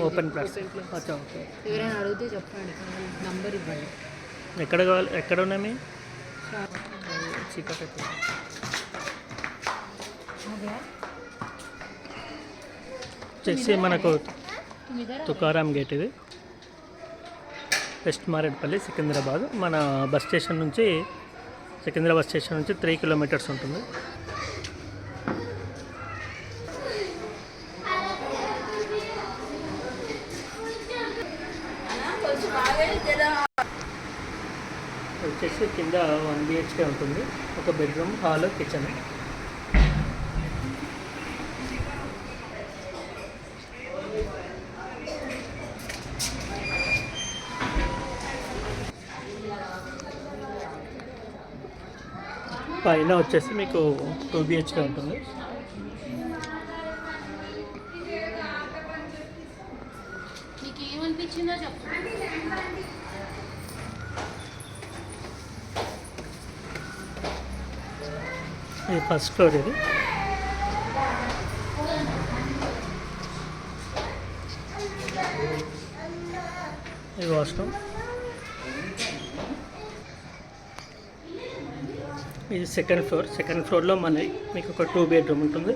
Open plots అచ్చా okay ఎవరైనా అడిగితే చెప్పండి. నంబర్ ఇవ్వండి. ఎక్కడ కావాలి? ఎక్కడ ఉన్నాయి మీ? చీకటి. వచ్చేసి మనకు తుకారాం గేట్ ఇది. వెస్ట్ మారేడుపల్లి సికింద్రాబాద్. మన బస్ స్టేషన్ నుంచి సికింద్రాబాద్ స్టేషన్ నుంచి త్రీ కిలోమీటర్స్ ఉంటుంది. వచ్చేసి కింద వన్ బిహెచ్కే ఉంటుంది. ఒక బెడ్రూమ్ హాల్ కిచెన్ పైన వచ్చేసి మీకు టూ బిహెచ్కే ఉంటుంది. మీకు చెప్పండి ఇది. ఫస్ట్ ఫ్లోర్ ఇది ఇది వాష్రూమ్ ఇది సెకండ్ ఫ్లోర్ సెకండ్ ఫ్లోర్లో మన మీకు ఒక టూ బెడ్రూమ్ ఉంటుంది.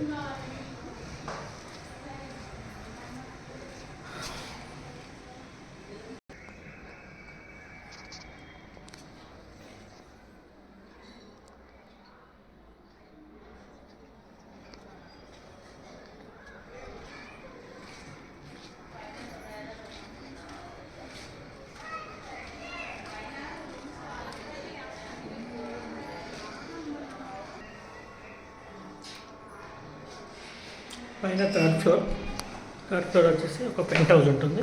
పైన థర్డ్ ఫ్లోర్ థర్డ్ ఫ్లోర్ వచ్చేసి ఒక పెంట్ హౌస్ ఉంటుంది.